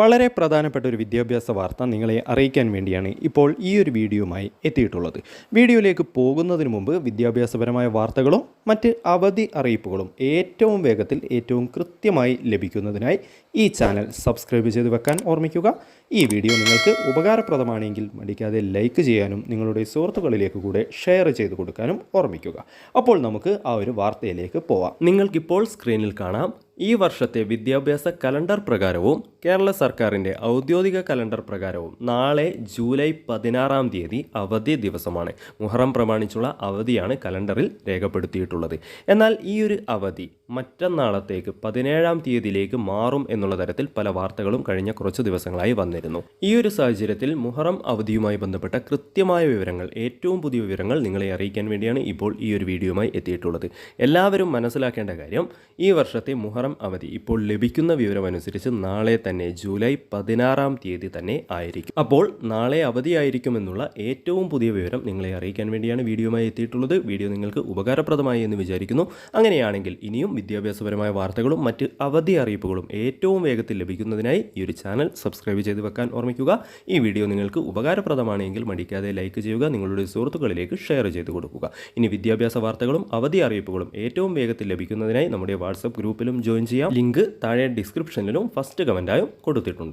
വളരെ പ്രധാനപ്പെട്ട ഒരു വിദ്യാഭ്യാസ വാർത്ത നിങ്ങളെ അറിയിക്കാൻ വേണ്ടിയാണ് ഇപ്പോൾ ഈ ഒരു വീഡിയോയുമായി എത്തിയിട്ടുള്ളത്. വീഡിയോയിലേക്ക് പോകുന്നതിന് മുമ്പ് വിദ്യാഭ്യാസപരമായ വാർത്തകളും മറ്റ് അവധി അറിയിപ്പുകളും ഏറ്റവും വേഗത്തിൽ ഏറ്റവും കൃത്യമായി ലഭിക്കുന്നതിനായി ഈ ചാനൽ സബ്സ്ക്രൈബ് ചെയ്ത് വെക്കാൻ ഓർമ്മിക്കുക. ഈ വീഡിയോ നിങ്ങൾക്ക് ഉപകാരപ്രദമാണെങ്കിൽ മടിക്കാതെ ലൈക്ക് ചെയ്യാനും നിങ്ങളുടെ സുഹൃത്തുക്കളിലേക്ക് കൂടെ ഷെയർ ചെയ്ത് കൊടുക്കാനും ഓർമ്മിക്കുക. അപ്പോൾ നമുക്ക് ആ ഒരു വാർത്തയിലേക്ക് പോവാം. നിങ്ങൾക്കിപ്പോൾ സ്ക്രീനിൽ കാണാം ഈ വർഷത്തെ വിദ്യാഭ്യാസ കലണ്ടർ പ്രകാരവും കേരള സർക്കാരിന്റെ ഔദ്യോഗിക കലണ്ടർ പ്രകാരവും നാളെ ജൂലൈ പതിനാറാം തീയതി അവധി ദിവസമാണ്. മുഹറം പ്രമാണിച്ചുള്ള അവധിയാണ് കലണ്ടറിൽ രേഖപ്പെടുത്തിയിട്ടുള്ളത്. എന്നാൽ ഈ ഒരു അവധി മറ്റന്നാളത്തേക്ക് പതിനേഴാം തീയതിയിലേക്ക് മാറും എന്നുള്ള തരത്തിൽ പല വാർത്തകളും കഴിഞ്ഞ കുറച്ച് ദിവസങ്ങളായി വന്നിരുന്നു. ഈ ഒരു സാഹചര്യത്തിൽ മുഹറം അവധിയുമായി ബന്ധപ്പെട്ട കൃത്യമായ വിവരങ്ങൾ ഏറ്റവും പുതിയ വിവരങ്ങൾ നിങ്ങളെ അറിയിക്കാൻ വേണ്ടിയാണ് ഇപ്പോൾ ഈ ഒരു വീഡിയോയുമായി എത്തിയിട്ടുള്ളത്. എല്ലാവരും മനസ്സിലാക്കേണ്ട കാര്യം ഈ വർഷത്തെ മുഹറം അവധി ഇപ്പോൾ ലഭിക്കുന്ന വിവരമനുസരിച്ച് നാളെ തന്നെ ജൂലൈ പതിനാറാം തീയതി തന്നെ ആയിരിക്കും. അപ്പോൾ നാളെ അവധിയായിരിക്കുമെന്നുള്ള ഏറ്റവും പുതിയ വിവരം നിങ്ങളെ അറിയിക്കാൻ വേണ്ടിയാണ് വീഡിയോയുമായി എത്തിയിട്ടുള്ളത്. വീഡിയോ നിങ്ങൾക്ക് ഉപകാരപ്രദമായി എന്ന് വിചാരിക്കുന്നു. അങ്ങനെയാണെങ്കിൽ ഇനിയും വിദ്യാഭ്യാസപരമായ വാർത്തകളും മറ്റ് അവധി അറിയിപ്പുകളും ഏറ്റവും വേഗത്തിൽ ലഭിക്കുന്നതിനായി ഈ ഒരു ചാനൽ സബ്സ്ക്രൈബ് ചെയ്ത് വെക്കാൻ ഓർമ്മിക്കുക. ഈ വീഡിയോ നിങ്ങൾക്ക് ഉപകാരപ്രദമാണെങ്കിൽ മടിക്കാതെ ലൈക്ക് ചെയ്യുക നിങ്ങളുടെ സുഹൃത്തുക്കളിലേക്ക് ഷെയർ ചെയ്ത് കൊടുക്കുക. ഇനി വിദ്യാഭ്യാസ വാർത്തകളും അവധി അറിയിപ്പുകളും ഏറ്റവും വേഗത്തിൽ ലഭിക്കുന്നതിനായി നമ്മുടെ വാട്സപ്പ് ഗ്രൂപ്പിലും ജോയിൻ ചെയ്യാം. ലിങ്ക് താഴെ ഡിസ്ക്രിപ്ഷനിലും ഫസ്റ്റ് കമന്റായും കൊടുത്തിട്ടുണ്ട്.